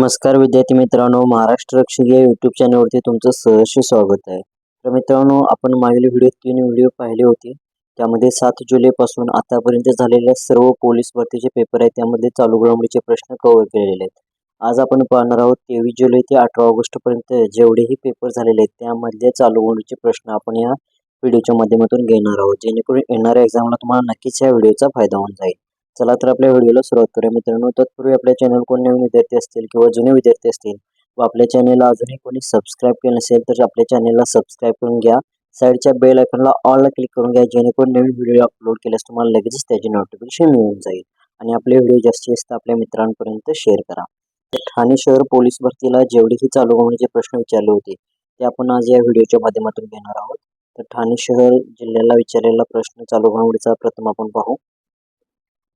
नमस्कार विद्यार्थी मित्रांनो महाराष्ट्र रक्षक या यूट्यूब चॅनलवरती तुमचं सहर्ष स्वागत आहे. तर मित्रांनो आपण मागील व्हिडिओ तीन व्हिडिओ पाहिले होते. त्यामध्ये सात जुलैपासून आतापर्यंत झालेल्या सर्व पोलीस भरतीचे पेपर आहेत. त्यामध्ये चालू घडामोडीचे प्रश्न कव्हर केलेले आहेत. आज आपण पाहणार आहोत तेवीस जुलै ते अठरा ऑगस्टपर्यंत जेवढेही पेपर झालेले आहेत त्यामधले चालू घडामोडीचे प्रश्न आपण या व्हिडिओच्या माध्यमातून घेणार आहोत. जेणेकरून येणाऱ्या एक्झामला तुम्हाला नक्कीच या व्हिडिओचा फायदा होऊन जाईल. चला तर आपल्या व्हिडिओला सुरुवात करूया. मित्रांनो तत्पूर्वी आपल्या चॅनल कोण नवीन विद्यार्थी असतील किंवा जुने विद्यार्थी असतील व आपल्या चॅनलला अजूनही कोणी सबस्क्राईब केलं नसेल तर आपल्या चॅनलला सबस्क्राईब करून घ्या. साईडच्या बेल आयकॉनला ऑलला क्लिक करून घ्या जेणेकरून नवीन व्हिडिओ अपलोड केल्यास तुम्हाला लगेचच त्याची नोटिफिकेशन मिळून जाईल. आणि आपले व्हिडिओ जास्तीत जास्त आपल्या मित्रांपर्यंत शेअर करा. तर ठाणे शहर पोलीस भरतीला जेवढेही चालू होण्याचे प्रश्न विचारले होते ते आपण आज या व्हिडिओच्या माध्यमातून घेणार आहोत. तर ठाणे शहर जिल्ह्याला विचारलेला प्रश्न चालू घडामोडीचा प्रथम आपण पाहू.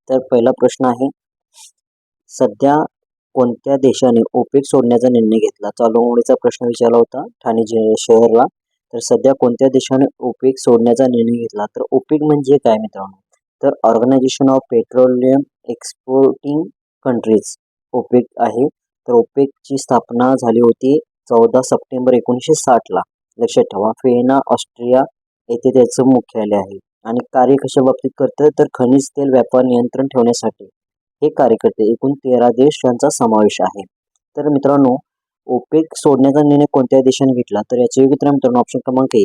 तर पहिला प्रश्न आहे सध्या कोणत्या देशाने ओपेक सोडण्याचा निर्णय घेतला? चालवणीचा प्रश्न विचारला होता ठाणे जि शहरला. तर सध्या कोणत्या देशाने ओपेक सोडण्याचा निर्णय घेतला? तर ओपेक म्हणजे काय मित्रांनो? तर Organisation of Petroleum Exporting Countries OPEC आहे. तर ओपेकची स्थापना झाली होती चौदा सप्टेंबर एकोणीसशे साठला. लक्षात ठेवा फेना ऑस्ट्रिया येथे त्याचं मुख्यालय आहे. आणि कार्य कशा बाबतीत करतं तर खनिज तेल व्यापार नियंत्रण ठेवण्यासाठी. हे कार्य करते एकूण तेरा देश यांचा समावेश आहे. तर मित्रांनो ओपेक सोडण्याचा निर्णय कोणत्या देशाने घेतला? तर याचे योग्य मित्रांनो ऑप्शन क्रमांक ए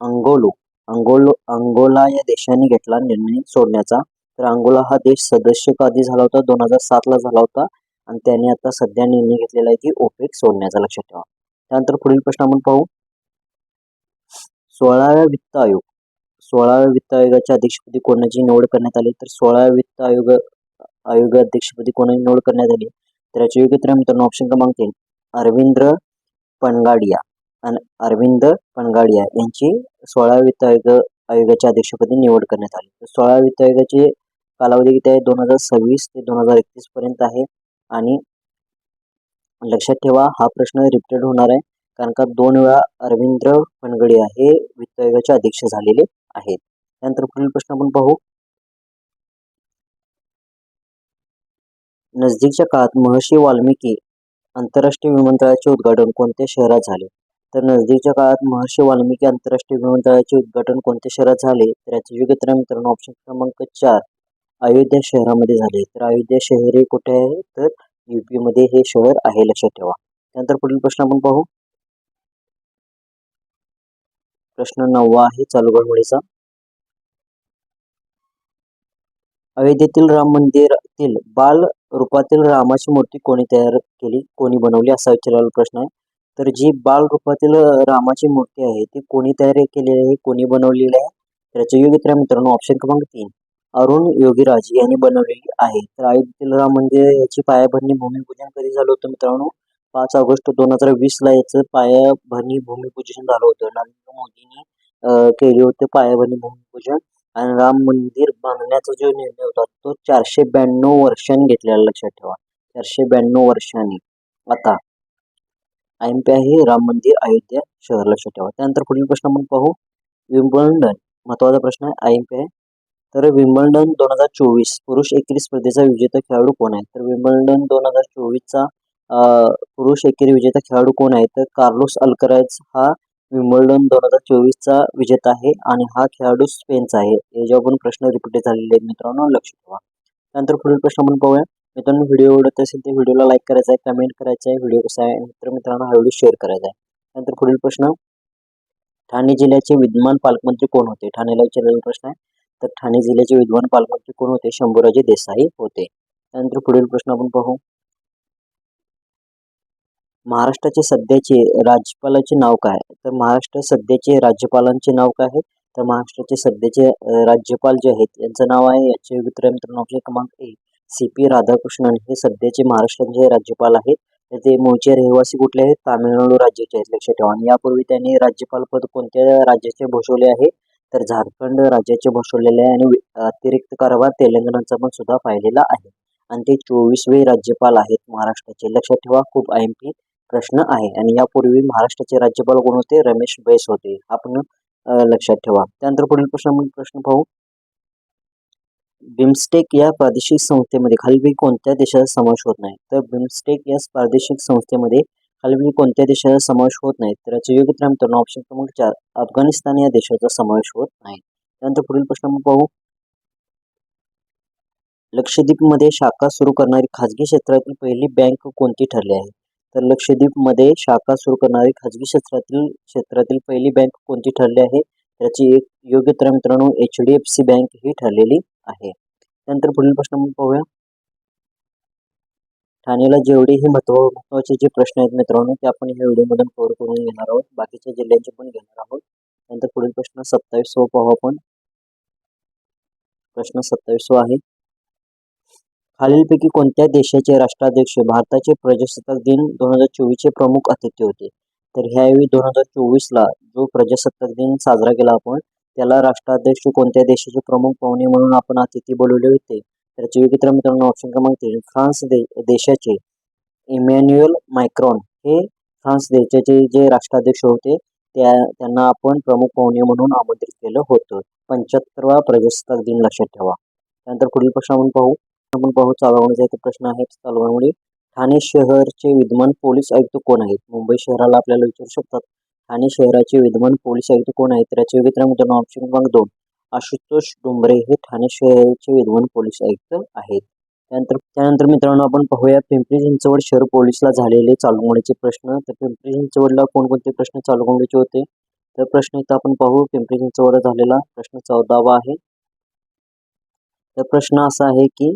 अंगोलो. अंगोलो अंगोला या देशाने घेतला निर्णय सोडण्याचा. तर अंगोला हा देश सदस्य कधी झाला होता दोन हजार सातला झाला होता. आणि त्याने आता सध्या निर्णय घेतलेला आहे की ओपेक सोडण्याचा. लक्षात ठेवा. त्यानंतर पुढील प्रश्न आपण पाहू. सोळाव्या वित्त आयोग. सोळाव्या वित्त आयोगाच्या अध्यक्षपदी कोणाची निवड करण्यात आली? तर सोळाव्या वित्त आयोग आयोग अध्यक्षपदी कोणाची निवड करण्यात आली? तर याचे योग्य मित्रांनो ऑप्शन क्रमांक तीन. अरविंद्र पणगाडिया. आणि अरविंद पणगाडिया यांची सोळाव्या वित्त आयोग आयोगाच्या अध्यक्षपदी निवड करण्यात आली. तर सोळाव्या वित्त आयोगाचे कालावधी किती आहे? दोन हजार सव्वीस ते दोन हजार एकतीस पर्यंत आहे. आणि लक्षात ठेवा हा प्रश्न रिपीटेड होणार आहे. कारण का दोन वेळा अरविंद्र फणगडिया हे वित्त आयोगाचे अध्यक्ष झालेले आहेत त्यानंतर पुढील प्रश्न आपण पाहू. नजदीकच्या काळात महर्षी वाल्मिकी आंतरराष्ट्रीय विमानतळाचे उद्घाटन कोणत्या शहरात झाले? तर नजदीकच्या काळात महर्षी वाल्मिकी आंतरराष्ट्रीय विमानतळाचे उद्घाटन कोणत्या शहरात झाले? तर याचे योग्य तर मित्रांनो ऑप्शन क्रमांक चार अयोध्या शहरामध्ये झाले. तर अयोध्या शहर हे कुठे आहे? तर युपीमध्ये हे शहर आहे लक्षात ठेवा. त्यानंतर पुढील प्रश्न आपण पाहू. प्रश्न नववा आहे चालू घडवडीचा अयोध्येतील राम मंदिरातील बाल रूपातील रामाची मूर्ती कोणी तयार केली कोणी बनवली असा विचारलेला प्रश्न आहे. तर जी बाल रूपातील रामाची मूर्ती आहे ती कोणी तयार केलेली आहे कोणी बनवलेली आहे? त्याचे योग्य मित्रांनो ऑप्शन क्रमांक तीन. अरुण योगीराज यांनी बनवलेली आहे. तर अयोध्येतील राम मंदिर याची पायाभरणी भूमिपूजन कधी झालं होतं मित्रांनो? पाच ऑगस्ट दोन हजार वीसला याचं पायाभरणी भूमिपूजन झालं होतं. नरेंद्र मोदींनी केले होते पायाभरणी भूमिपूजन आणि राम मंदिर बांधण्याचा जो निर्णय होता तो चारशे ब्याण्णव वर्षांनी घेतलेला लक्षात ठेवा. चारशे ब्याण्णव वर्षांनी. आता आय एम पी आहे राम मंदिर अयोध्या शहर लक्षात ठेवा. त्यानंतर पुढील प्रश्न आपण पाहू. विम्बल्डन महत्त्वाचा प्रश्न आहे आय एम पी आहे. तर विम्बल्डन दोन हजार चोवीस पुरुष एकेरी स्पर्धेचा विजेता खेळाडू कोण आहे? तर विम्बल्डन दोन हजार चोवीसचा पुरुष एकेरी विजेता खेळाडू कोण आहे? तर कार्लोस अल्कराज हा विम्बल्डन दोन हजार चोवीसचा विजेता आहे आणि हा खेळाडू स्पेनचा आहे. याच्यावर पण प्रश्न रिपीट झालेले आहेत मित्रांनो लक्ष ठेवा. त्यानंतर पुढील प्रश्न आपण पाहूया. मित्रांनो व्हिडिओ आवडत असेल तर व्हिडिओला लाईक करायचा आहे कमेंट करायचा आहे व्हिडिओ कसा आहे? मित्र मित्रांनो हा व्हिडिओ शेअर करायचा आहे त्यानंतर पुढील प्रश्न. ठाणे जिल्ह्याचे विद्यमान पालकमंत्री कोण होते? ठाणेला विचारलेला प्रश्न आहे. तर ठाणे जिल्ह्याचे विद्यमान पालकमंत्री कोण होते? शंभूराजे देसाई होते. त्यानंतर पुढील प्रश्न आपण पाहू. महाराष्ट्राचे सध्याचे राज्यपालाचे नाव काय? तर महाराष्ट्र सध्याचे राज्यपालांचे नाव काय आहे? तर महाराष्ट्राचे सध्याचे राज्यपाल जे आहेत यांचं नाव आहे याचे उत्तर मित्रांनो ऑप्शन क्रमांक ए सी पी राधाकृष्णन. हे सध्याचे महाराष्ट्राचे राज्यपाल आहेत तर ते मूळचे रहिवासी कुठले आहेत? तामिळनाडू राज्याचे आहेत लक्षात ठेवा. आणि यापूर्वी त्यांनी राज्यपाल पद कोणत्या राज्याचे भूषवले आहे? तर झारखंड राज्याचे भूषवलेले आहे आणि अतिरिक्त कारभार तेलंगणाचा पण सुद्धा पाहिलेला आहे. आणि ते चोवीसवे राज्यपाल आहेत महाराष्ट्राचे. लक्षात ठेवा खूप आय एम पी प्रश्न आहे. आणि यापूर्वी महाराष्ट्राचे राज्यपाल कोण होते? रमेश बैस होते. आपण लक्षात ठेवा. त्यानंतर पुढील प्रश्न प्रश्न पाहू. बिमस्टेक या प्रादेशिक संस्थेमध्ये खालवी कोणत्या देशाचा समावेश होत नाही? तर बिमस्टेक या प्रादेशिक संस्थेमध्ये खालवी कोणत्या देशाचा समावेश होत नाही? तर याचे योग्य मित्रांनो ऑप्शन क्रमांक चार अफगाणिस्तान या देशाचा समावेश होत नाही. त्यानंतर पुढील प्रश्न आपण पाहू. लक्षद्वीपमध्ये शाखा सुरू करणारी खाजगी क्षेत्रातील पहिली बँक कोणती ठरली आहे? तर लक्षद्वीपमध्ये शाखा सुरू करणारी खाजगी क्षेत्रातील क्षेत्रातील पहिली बँक कोणती ठरली आहे? त्याची एक योग्य तर मित्रांनो H D F C bank ही ठरलेली आहे. त्यानंतर पुढील प्रश्न पाहूया. ठाण्याला जेवढेही महत्त्व महत्त्वाचे जे प्रश्न आहेत मित्रांनो ते आपण ह्या व्हिडिओमधून कव्हर करून घेणार आहोत. बाकीच्या जिल्ह्यांचे पण घेणार आहोत. त्यानंतर पुढील प्रश्न सत्तावीस पाहू आपण. प्रश्न सत्तावीस आहे. खालीलपैकी कोणत्या देशाचे राष्ट्राध्यक्ष भारताचे प्रजासत्ताक दिन दोन हजार चोवीसचे प्रमुख अतिथी होते? तर ह्यावेळी दोन हजार चोवीसला जो प्रजासत्ताक दिन साजरा केला आपण त्याला राष्ट्राध्यक्ष कोणत्या देशाचे प्रमुख पाहुणे म्हणून आपण अतिथी बोलवले होते? तर योग्य मित्रांनो ऑप्शन क्रमांक तीन फ्रान्स दे देशाचे इमॅन्युअल मायक्रॉन हे फ्रान्स देशाचे जे राष्ट्राध्यक्ष होते त्या त्यांना आपण प्रमुख पाहुणे म्हणून आमंत्रित केलं होतं. पंच्याहत्तरवा प्रजासत्ताक दिन लक्षात ठेवा. त्यानंतर पुढील प्रश्न आपण पाहू. आपण पाहू चालवण्याचा इथे प्रश्न आहे चालवण्यामुळे ठाणे शहरचे विद्यमान पोलीस आयुक्त कोण आहेत? मुंबई शहराला आपल्याला विचारू शकतात. ठाणे शहराचे विद्यमान पोलीस आयुक्त कोण आहेत? त्याचे मित्रांनो ऑप्शन क्रमांक दोन. आशुतोष डोंबरे हे ठाणे शहराचे विद्यमान पोलीस आयुक्त आहेत. त्यानंतर त्यानंतर मित्रांनो आपण पाहूया पिंपरी चिंचवड शहर पोलीसला झालेले चालवण्याचे प्रश्न. तर पिंपरी चिंचवडला कोणकोणते प्रश्न चालवण्याचे होते? तर प्रश्न इथं आपण पाहू. पिंपरी चिंचवड झालेला प्रश्न चौदावा आहे. तर प्रश्न असा आहे की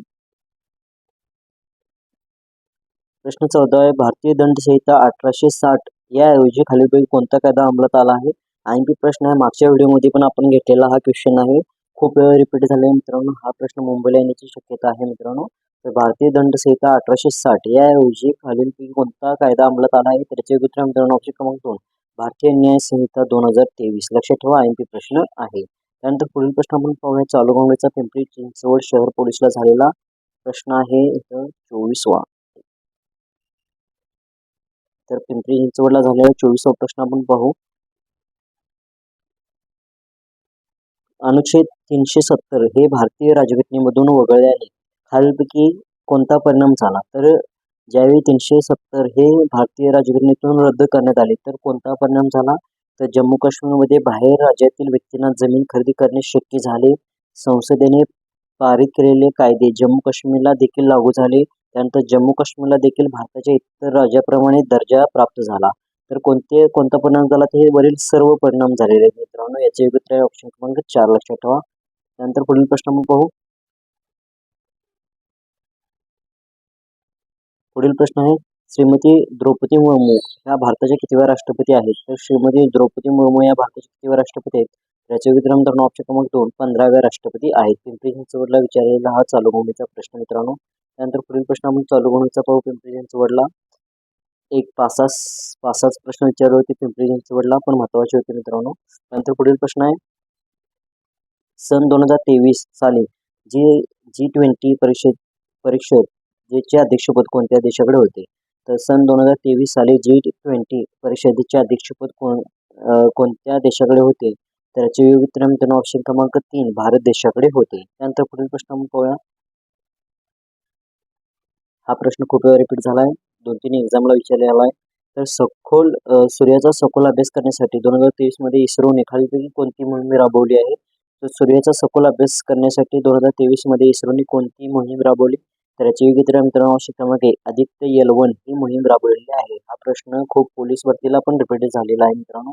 प्रश्न चौदा आहे भारतीय दंड संहिता अठराशे साठ याऐवजी खालीलपैकी कोणता कायदा अंमलात आला आहे? आणखी प्रश्न आहे मागच्या व्हिडिओमध्ये पण आपण घेतलेला हा क्वेश्चन आहे. खूप वेळा रिपीट झाले मित्रांनो हा प्रश्न मुंबईला येण्याची शक्यता आहे मित्रांनो. तर भारतीय दंडसंहिता अठराशे साठ याऐवजी खालीलपैकी कोणता कायदा अंमलात आला आहे? त्याचे उत्तर मित्रांनो ऑप्शन क्रमांक दोन. भारतीय न्याय संहिता दोन हजार तेवीस. लक्षात ठेवा आय पी प्रश्न आहे. त्यानंतर पुढील प्रश्न आपण पाहूया. चालू काँग्रेसचा पिंपरी चिंचवड शहर पोलीसला झालेला प्रश्न आहे. इथं चोवीसवा. तर पिंपरी चिंचवडला झालेला चोवीसवा प्रश्न आपण पाहू. अनुच्छेद तीनशे सत्तर हे भारतीय राजघटनेमधून वगळल्याने खालीलपैकी कोणता परिणाम झाला? तर ज्यावेळी तीनशे सत्तर हे भारतीय राजघटनेतून रद्द करण्यात आले तर कोणता परिणाम झाला? तर जम्मू काश्मीरमध्ये बाहेर राज्यातील व्यक्तींना जमीन खरेदी करणे शक्य झाले. संसदेने पारित केलेले कायदे जम्मू काश्मीरला देखील लागू झाले. त्यानंतर जम्मू काश्मीरला देखील भारताच्या इतर राज्याप्रमाणे दर्जा प्राप्त झाला. तर कोणते कोणता परिणाम झाला? तर हे वरील सर्व परिणाम झालेले आहेत मित्रांनो. याचे योग्य ऑप्शन क्रमांक चार लक्षात ठेवा. त्यानंतर पुढील प्रश्न आपण पाहू. पुढील प्रश्न आहे श्रीमती द्रौपदी मुर्मू ह्या भारताच्या कितव्या राष्ट्रपती आहेत? तर श्रीमती द्रौपदी मुर्मू या भारताच्या कितव्या राष्ट्रपती आहेत? त्याचे धरण ऑप्शन क्रमांक दोन पंधराव्या राष्ट्रपती आहेत. पिंपरी चिंचवडला विचारलेला हा चालू भूमीचा प्रश्न मित्रांनो. त्यानंतर पुढील प्रश्न आपण चालू भूमीचा पाहू पिंपरी चिंचवडला एक पाच पासाच प्रश्न विचारले होते पिंपरी चिंचवडला पण महत्त्वाचे होते मित्रांनो. त्यानंतर पुढील प्रश्न आहे. सन दोन हजार तेवीस साली जी जी ट्वेंटी परिषद परिषद जेचे अध्यक्षपद कोणत्या देशाकडे होते? तर सन दोन हजार तेवीस साली जी ट्वेंटी परिषदेचे अध्यक्षपद कोण कोणत्या देशाकडे होते? त्याचे उत्तर मित्रांनो ऑप्शन क्रमांक तीन भारत देशाकडे होते. त्यानंतर पुढील प्रश्न आपण पाहूया. हा प्रश्न खूप वेळा रिपीट झाला आहे दोन तीन एक्झामला विचारलेला आहे तर सखोल सूर्याचा सखोल अभ्यास करण्यासाठी दोन हजार तेवीसमध्ये इस्रोने खालीलपैकी कोणती मोहीम राबवली आहे? तर सूर्याचा सखोल अभ्यास करण्यासाठी दोन हजार तेवीसमध्ये इस्रोने कोणती मोहीम राबवली? तर याची योग्य मित्रांनो आवश्यक क्रमांक आदित्य वन ही मोहीम राबवलेली आहे. हा प्रश्न खूप पोलीस भरतीला पण रिपीट झालेला आहे मित्रांनो.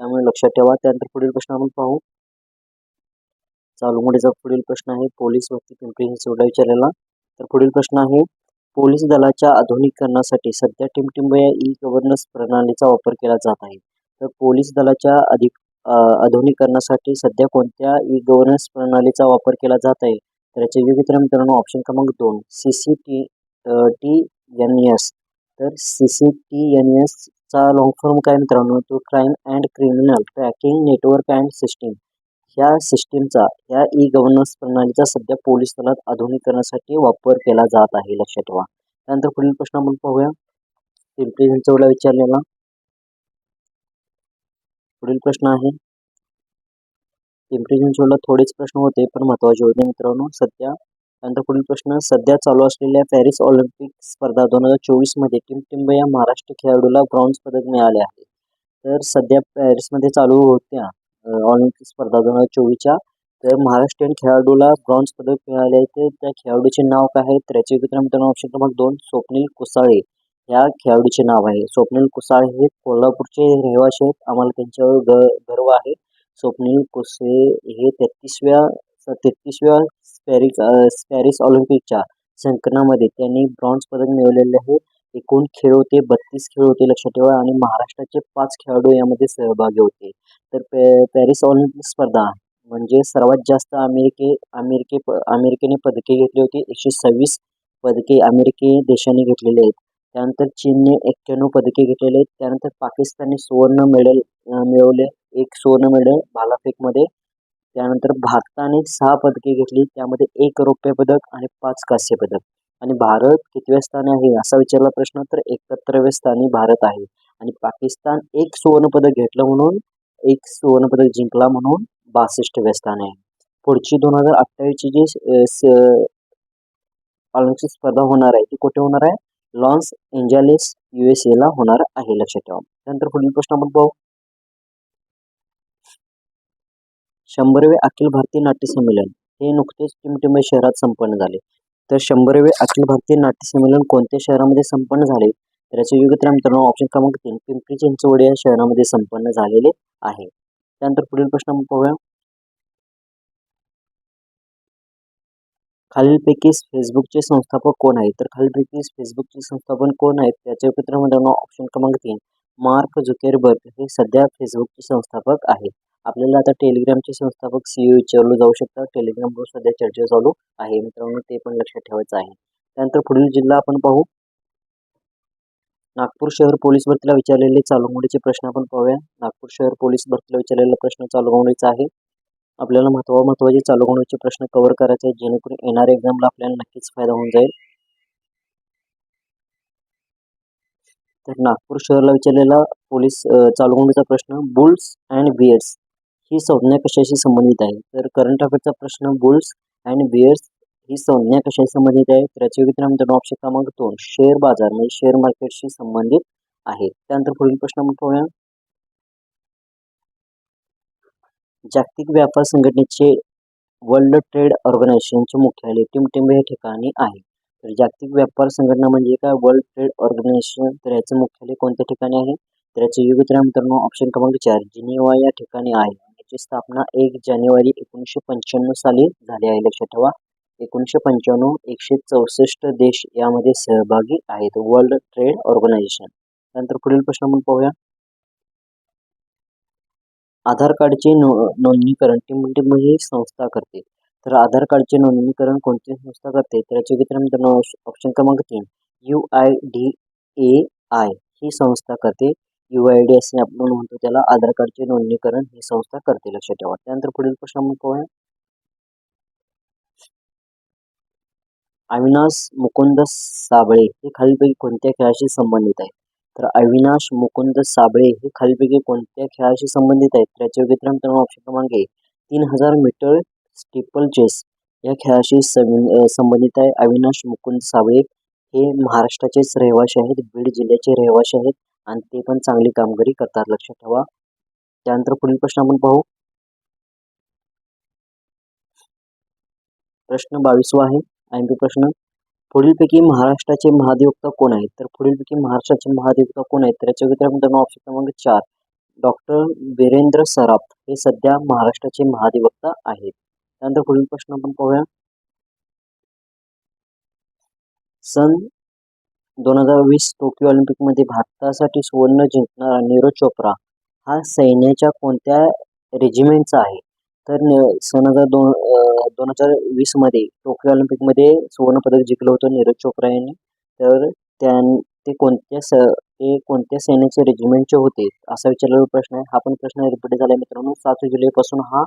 त्यामुळे लक्षात ठेवा. त्यानंतर पुढील प्रश्न आपण पाहू. चालू मोठेचा पुढील प्रश्न आहे. पोलीस भरती पिंपरी चिंचवडला विचारलेला. तर पुढील प्रश्न आहे पोलीस दलाच्या आधुनिकीकरणासाठी सध्या टिमटिंबया ई गव्हर्नन्स प्रणालीचा वापर केला जात आहे. तर पोलीस दलाच्या अधिक आधुनिकीकरणासाठी सध्या कोणत्या ई गव्हर्नन्स प्रणालीचा वापर केला जात आहे? तर याचे विविध मित्रांनो ऑप्शन क्रमांक दोन C C T T N S तर सी सी टी एन एसचा लॉंग फॉर्म काय मित्रांनो? तो Crime and Criminal Tracking Network and System ह्या सिस्टीमचा ह्या ई गव्हर्नन्स प्रणालीचा सध्या पोलीस दलात आधुनिकरणासाठी वापर केला जात आहे. लक्षात ठेवा. त्यानंतर पुढील प्रश्न आपण पाहूया. पिंपरी चिंचवडला विचारलेला. पुढील प्रश्न आहे. पिंपरी चिंचवडला थोडेच प्रश्न होते पण महत्त्वाचे होते मित्रांनो. सध्या त्यानंतर पुढील प्रश्न. सध्या चालू असलेल्या पॅरिस ऑलिम्पिक स्पर्धा दोन हजार चोवीसमध्ये टीम टिंब या महाराष्ट्र खेळाडूला ब्रॉन्झ पदक मिळाले आहे. तर सध्या पॅरिसमध्ये चालू होत्या. ऑलिम्पिक स्पर्धा दोन हजार चोवीसच्या. तर महाराष्ट्रीयन खेळाडूला ब्रॉन्झ पदक मिळाले आहे. तर त्या खेळाडूचे नाव काय आहे? तर याचे विक्रम मित्रांनो ऑप्शन क्रमांक दोन स्वप्नील कुसाळे. या खेळाडूचे नाव आहे. स्वप्नील कुसाळे हे कोल्हापूरचे रहिवासी आहेत. आम्हाला त्यांच्यावर ग गर्व आहे. स्वप्नील कुसे हे तेहतीसव्या तेहतीसव्या पॅरिस स्पॅरिस ऑलिम्पिकच्या संकनामध्ये त्यांनी ब्रॉन्झ पदक मिळवलेले आहे. एकूण खेळ होते बत्तीस खेळ होते लक्षात ठेवा आणि महाराष्ट्राचे पाच खेळाडू यामध्ये सहभागी होते. तर पॅ पॅरिस ऑलिम्पिक स्पर्धा म्हणजे सर्वात जास्त अमेरिके अमेरिके प अमेरिकेने पदके घेतली होती. एकशे सव्वीस पदके अमेरिके देशाने घेतलेले आहेत. त्यानंतर चीनने एक्क्याण्णव पदके घेतलेले आहेत. त्यानंतर पाकिस्तानने सुवर्ण मेडल मिळवले. एक सुवर्ण मेडल भालाफेकमध्ये. त्यानंतर भारताने सहा पदके घेतली. त्यामध्ये एक रौप्य पदक आणि पाच कांस्य पदक. आणि भारत कितव्या स्थानी आहे असा विचारला प्रश्न तर एकाहत्तराव्या स्थानी भारत आहे. आणि पाकिस्तान एक सुवर्णपदक घेतलं म्हणून एक सुवर्णपदक जिंकला म्हणून बासष्टव्या स्थानी आहे. पुढची दोन हजार अठ्ठावीसची जी ऑलिम्पिक स्पर्धा होणार आहे ती कुठे होणार आहे? लॉन्स एंजालिस यू एस एला होणार आहे. लक्षात ठेवा. त्यानंतर पुढील प्रश्न आपण पाहू. शंभरवे अखिल भारतीय नाट्य संमेलन हे नुकतेच टिमटिमे शहरात संपन्न झाले. तर शंभरवे अखिल भारतीय नाट्य संमेलन कोणत्या शहरामध्ये संपन्न झाले? तर याचे योग्य मित्रांनो ऑप्शन क्रमांक तीन पिंपरी चिंचवड या शहरामध्ये संपन्न झालेले आहे. त्यानंतर पुढील प्रश्न आपण पाहूया. खालीलपैकी फेसबुकचे संस्थापक कोण आहेत? तर खालीलपैकी फेसबुकचे संस्थापन कोण आहेत? त्याचे उत्तर मित्रांनो ऑप्शन क्रमांक तीन मार्क झुकेरबर्ग हे सध्या फेसबुकचे संस्थापक आहेत. आपल्याला आता टेलिग्रामचे संस्थापक सीईओ विचारलं जाऊ शकतात टेलिग्रामवर सध्या चर्चा चालू आहे. मित्रांनो ते पण लक्षात ठेवायचं आहे. त्यानंतर पुढील जिल्हा आपण पाहू. नागपूर शहर पोलीस भरतीला विचारलेले चालू प्रश्न आपण पाहूया. नागपूर शहर पोलीस भरतीला विचारलेला प्रश्न चालू आहे. आपल्याला महत्वा महत्त्वाचे चालू प्रश्न कव्हर करायचे आहेत. जेणेकरून येणाऱ्या एक्झामला आपल्याला नक्कीच फायदा होऊन जाईल. तर नागपूर शहराला विचारलेला पोलीस अ, प्रश्न बुल्स अँड बियर्स. ही संज्ञा कशाशी संबंधित आहे? तर करंट अफेअरचा प्रश्न बुल्स अँड बियर्स ही संज्ञा कशाशी संबंधित आहे? तर मित्रांनो ऑप्शन क्रमांक दोन शेअर बाजार म्हणजे शेअर मार्केटशी संबंधित आहे. त्यानंतर पुढील प्रश्न पाहूया. जागतिक व्यापार संघटनेचे वर्ल्ड ट्रेड ऑर्गनायझेशनचे मुख्यालय टिमटिंबे हे ठिकाणी आहे. तर जागतिक व्यापार संघटना म्हणजे काय? World Trade Organisation. तर याचे मुख्यालय कोणत्या ठिकाणी आहे? तर याचे योग्य मित्रांनो ऑप्शन क्रमांक चार जिनिवा या ठिकाणी आहे. याची स्थापना एक जानेवारी एकोणीसशे पंच्याण्णव साली झाली आहे. लक्षात ठेवा. एकोणीसशे पंच्याण्णव एकशे चौसष्ट देश यामध्ये सहभागी आहेत. वर्ल्ड ट्रेड ऑर्गनायझेशन त्यानंतर पुढील प्रश्न आपण पाहूया. आधार कार्डचे नो नोंदणीकरण टीम ही संस्था करते. तर आधार कार्डचे नोंदणीकरण कोणती संस्था करते? तर याचे उत्तर मित्रांनो ऑप्शन क्रमांक तीन. U I D A I ही संस्था करते. यू आय डी असे आपण म्हणतो त्याला आधार कार्डचे नोंदणीकरण ही संस्था करते. लक्षात ठेवा. त्यानंतर पुढील प्रश्न पाहूया. अविनाश मुकुंद साबळे हे खालीलपैकी कोणत्या खेळाशी संबंधित आहे तर अविनाश मुकुंद साबळे हे खालीलपैकी कोणत्या खेळाशी संबंधित आहेत? त्याचे वितरण मित्रांनो ऑप्शन क्रमांक एक तीन हजार मीटर स्टिपल चेस या खेळाशी संबंधित आहे. अविनाश मुकुंद साबळे हे महाराष्ट्राचेच रहिवासी आहेत. बीड जिल्ह्याचे रहिवासी आहेत. आणि ते पण चांगली कामगिरी करतात. लक्षात ठेवा. त्यानंतर पुढील प्रश्न आपण पाहू. प्रश्न बावीसवा आहे. आय प्रश्न. पुढीलपैकी महाराष्ट्राचे महाधिवक्ता कोण आहेत? तर पुढीलपैकी महाराष्ट्राचे महाधिवक्ता कोण आहेत? तर याच्या मित्रांनो ऑप्शन क्रमांक चार. डॉक्टर वीरेंद्र सराफ हे सध्या महाराष्ट्राचे महाधिवक्ता आहेत. त्यानंतर पुढील प्रश्न आपण पाहूया. सन दोन हजार वीस टोकियो ऑलिम्पिकमध्ये भारतासाठी सुवर्ण जिंकणारा नीरज चोप्रा हा सैन्याच्या कोणत्या रेजिमेंटचा आहे? तर न- सन हजार दोन दोन हजार वीसमध्ये टोकियो ऑलिम्पिकमध्ये सुवर्णपदक जिंकलं होतं नीरज चोप्रा यांनी. तर त्या ते कोणत्या स ते कोणत्या सैन्याचे रेजिमेंटचे होते? असा विचारलेला प्रश्न आहे. हा पण प्रश्न रिपीट झाला आहे मित्रांनो. सात जुलैपासून हा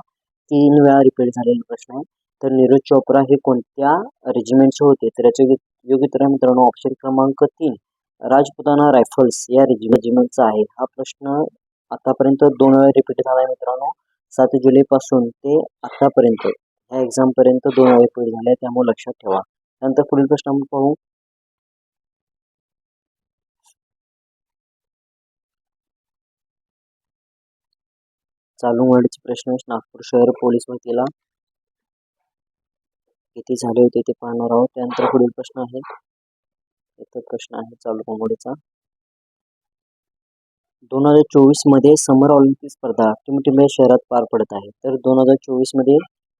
तीन वेळा रिपीट झालेला प्रश्न आहे तर नीरज चोप्रा हे कोणत्या रेजिमेंटचे होते? तर याचे योग्य- मित्रांनो ऑप्शन क्रमांक तीन. राजपुताना रायफल्स या रेजिमेंटचा आहे. हा प्रश्न आतापर्यंत दोन वेळा रिपीट झाला आहे मित्रांनो. सात जुलैपासून ते आतापर्यंत. ह्या एक्झामपर्यंत दोन वेळा रिपीट झाले त्यामुळे लक्षात ठेवा. त्यानंतर पुढील प्रश्न आपण पाहू. चालू प्रश्न नागपूर शहर पोलीस भरतीला किती झाले होते ते पाहणार आहोत. त्यानंतर पुढील प्रश्न आहे. इथं प्रश्न आहे चालू कोंबडीचा दोन हजार चोवीसमध्ये समर ऑलिम्पिक स्पर्धा टिमटिंबे शहरात पार पडत आहे. तर दोन हजार चोवीसमध्ये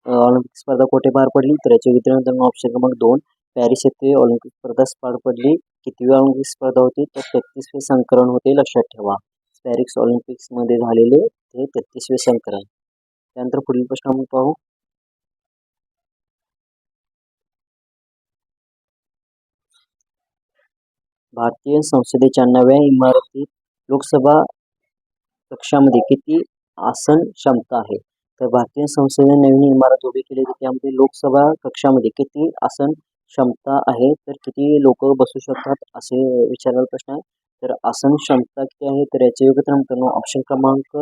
ऑलिम्पिक स्पर्धा कोठे पार पडली? तर याचे वितरण ऑप्शन क्रमांक दोन पॅरिस येथे ऑलिम्पिक स्पर्धा पार पडली. कितवी ऑलिम्पिक स्पर्धा होती? तर तेहतीसवे संकलन होते. लक्षात ठेवा. पॅरिस ऑलिम्पिक्समध्ये झालेले ते तेहतीसवे पुढील प्रश्न पाहू. भारतीय संसदेच्या नव्या इमारतीत लोकसभा कक्षामध्ये किती आसन क्षमता आहे? तर भारतीय संसदेने नवीन इमारत उभी लोकसभा कक्षामध्ये किती आसन क्षमता आहे? तर किती लोक बसू शकतात? असे विचारलेला प्रश्न आहे. तर आसन क्षमता किती आहे? तर याचे योग्य ऑप्शन क्रमांक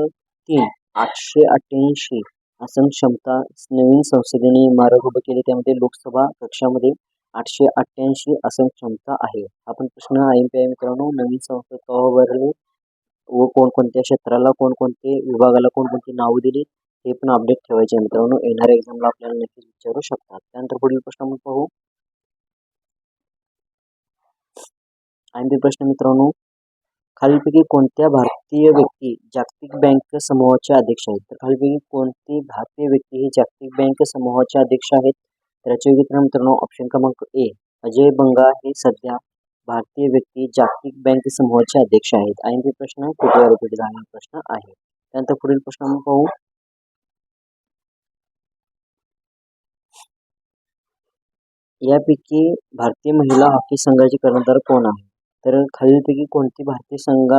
तीन आठशे अठ्ठ्याऐंशी आसन क्षमता नवीन संसदेने इमारत उभं केली. त्यामध्ये लोकसभा कक्षामध्ये आठशे अठ्ठ्याऐंशी आसन क्षमता आहे. आपण प्रश्न आय एम पी आय मित्रांनो नवीन संसद कवा व कोणकोणत्या क्षेत्राला कोणकोणते विभागाला कोणकोणती नावं दिली? हे पण अपडेट ठेवायचे मित्रांनो. येणाऱ्या एक्झामला आपल्याला नक्कीच विचारू शकतात त्यानंतर पुढील प्रश्न आपण पाहू. आणि प्रश्न मित्रांनो खालीलपैकी कोणत्या भारतीय व्यक्ती जागतिक बँक समूहाचे अध्यक्ष आहेत? तर खालीलपैकी कोणती भारतीय व्यक्ती हे जागतिक बँक समूहाचे अध्यक्ष आहेत? तर याचे मित्रांनो ऑप्शन क्रमांक ए अजय बंगा हे सध्या भारतीय व्यक्ती जागतिक बँक समूहाचे अध्यक्ष आहेत. आणि प्रश्न कुठे रिपीट झालेला प्रश्न आहे. त्यानंतर पुढील प्रश्न पाहू. यापैकी भारतीय महिला हॉकी संघाचे कर्णधार कोण आहे? तर खालीलपैकी कोणती भारतीय संघा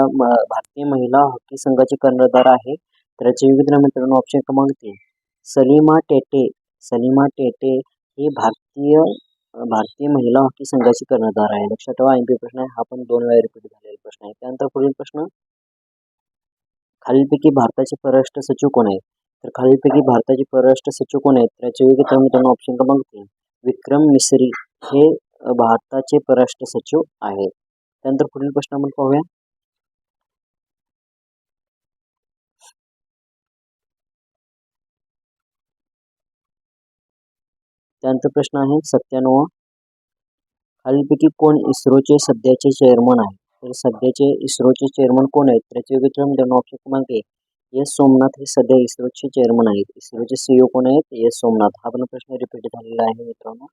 भारतीय महिला हॉकी संघाचे कर्णधार आहे? तर याचे विविध मित्रांनो ऑप्शन क्रमांक तीन. सलीमा टेटे. सलीमा टेटे ही भारतीय भारतीय महिला हॉकी संघाची कर्णधार आहे. लक्षात ठेवा एम पी प्रश्न आहे. हा पण दोन वेळा रिपीट झालेला प्रश्न आहे. त्यानंतर पुढील प्रश्न. खालीलपैकी भारताचे परराष्ट्र सचिव कोण आहेत? तर खालीलपैकी भारताचे परराष्ट्र सचिव कोण आहेत? त्याचे योग्य मित्रांनो ऑप्शन क्रमांक तीन. विक्रम मिसरी हे भारताचे परराष्ट्र सचिव आहेत. त्यानंतर पुढील प्रश्न आपण पाहूया त्यानंतर प्रश्न आहे, सत्त्याण्णव. खालीलपैकी कोण इस्रोचे सध्याचे चेअरमन आहे? तर सध्याचे इस्रोचे चेअरमन कोण आहेत? त्याचे ऑप्शन क्रमांक एस. सोमनाथ हे सध्या इस्रोचे चेअरमन आहेत. इस्रोचे सीईओ कोण आहेत? एस. सोमनाथ. हा पण प्रश्न रिपीट झालेला आहे मित्रांनो.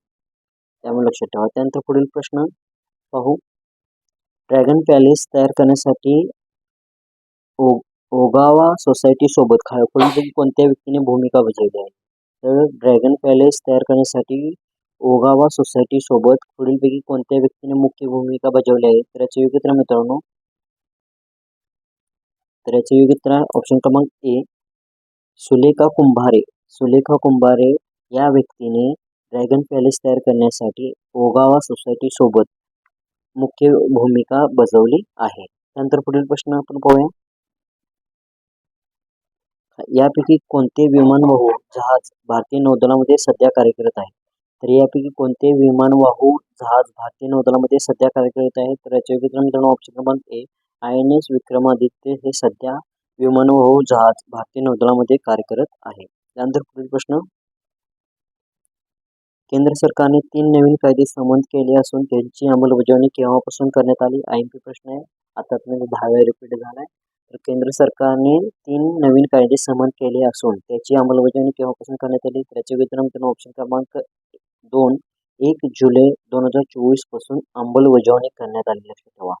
त्यामुळे लक्षात ठेवा. त्यानंतर पुढील प्रश्न पाहू. ड्रॅगन पॅलेस तयार करण्यासाठी ओ, ओगावा सोसायटी सोबत खालपैकी कोणत्या व्यक्तीने भूमिका बजावली आहे? तर ड्रॅगन पॅलेस तयार करण्यासाठी ओगावा सोसायटी सोबत पुढीलपैकी कोणत्या व्यक्तीने मुख्य भूमिका बजावली आहे? तर याचे योग्य मित्रांनो. तर याचे योग्य ऑप्शन क्रमांक ए सुलेखा कुंभारे. सुलेखा कुंभारे या व्यक्तीने ड्रॅगन पॅलेस तयार करण्यासाठी ओगावा सोसायटी सोबत मुख्य भूमिका बजावली आहे. त्यानंतर पुढील प्रश्न आपण पाहूया. यापैकी कोणते विमानवाहू जहाज भारतीय नौदलामध्ये सध्या कार्यरत आहे? तर यापैकी कोणते विमानवाहू जहाज भारतीय नौदलामध्ये सध्या कार्यरत आहे? तर याचे मित्रांनो ऑप्शन क्रमांक A I N S Vikramaditya हे सध्या विमानवाहू जहाज भारतीय नौदलामध्ये कार्यरत आहे. त्यानंतर पुढील प्रश्न. केंद्र सरकारने तीन नवीन कायदे संमत केले असून त्यांची अंमलबजावणी केव्हापासून करण्यात आली? आय एम पी प्रश्न आहे. आता तुम्ही दहा वेळा रिपीट झाला आहे तर केंद्र सरकारने तीन नवीन कायदे समन केले असून त्याची अंमलबजावणी केव्हापासून करण्यात आली? त्याचे वितरण ऑप्शन क्रमांक दोन एक जुलै दोन हजार चोवीसपासून अंमलबजावणी करण्यात आली. लक्षात ठेवा.